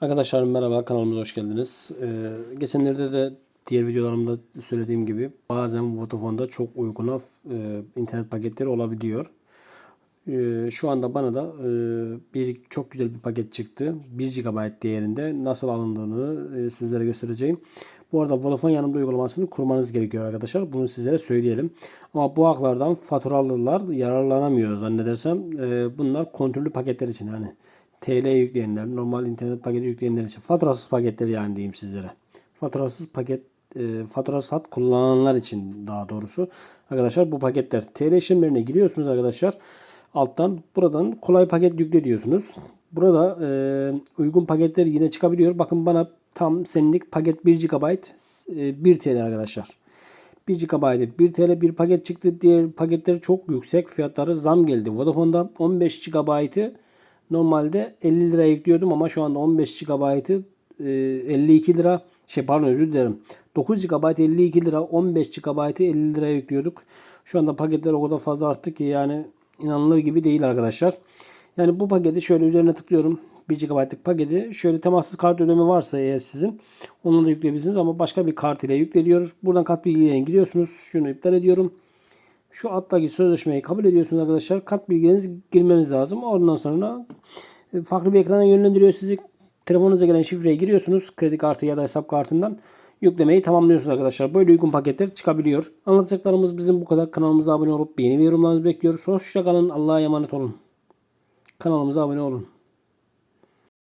Arkadaşlar merhaba kanalımıza hoş geldiniz. Ee, geçenlerde de diğer videolarımda söylediğim gibi bazen Vodafone'da çok uyguna e, internet paketleri olabiliyor. Ee, şu anda bana da e, bir çok güzel bir paket çıktı. 1 GB değerinde nasıl alındığını e, sizlere göstereceğim. Bu arada Vodafone yanımda uygulamasını kurmanız gerekiyor arkadaşlar. Bunu sizlere söyleyelim. Ama bu haklardan faturalılar yararlanamıyor zannedersem. E, bunlar kontrollü paketler için hani TL yükleyenler, normal internet paketi yükleyenler için faturasız paketler yani diyeyim sizlere. Faturasız paket e, fatura kullananlar için daha doğrusu. Arkadaşlar bu paketler TL işlemlerine giriyorsunuz arkadaşlar. Alttan buradan kolay paket yükle diyorsunuz. Burada e, uygun paketler yine çıkabiliyor. Bakın bana tam senlik paket 1 GB e, 1 TL arkadaşlar. 1 GB'de 1 TL bir paket çıktı. Diğer paketleri çok yüksek fiyatları zam geldi. Vodafone'da 15 GB'ı normalde 50 lira yüklüyordum ama şu anda 15 GB'ı e, 52 lira şey pardon özür dilerim. 9 GB 52 lira 15 GB'ı 50 liraya yüklüyorduk. Şu anda paketler o kadar fazla arttı ki yani inanılır gibi değil arkadaşlar. Yani bu paketi şöyle üzerine tıklıyorum. 1 GB'lık paketi. Şöyle temassız kart ödeme varsa eğer sizin onu da yükleyebilirsiniz ama başka bir kart ile yükleniyor. Buradan kart bilgilerine giriyorsunuz. Şunu iptal ediyorum. Şu alttaki sözleşmeyi kabul ediyorsunuz arkadaşlar. Kart bilgilerinizi girmeniz lazım. Ondan sonra e, farklı bir ekrana yönlendiriyor sizi. Telefonunuza gelen şifreye giriyorsunuz. Kredi kartı ya da hesap kartından yüklemeyi tamamlıyorsunuz arkadaşlar. Böyle uygun paketler çıkabiliyor. Anlatacaklarımız bizim bu kadar. Kanalımıza abone olup beğeni ve yorumlarınızı bekliyoruz. Hoşçakalın. Allah'a emanet olun. Kanalımıza abone olun.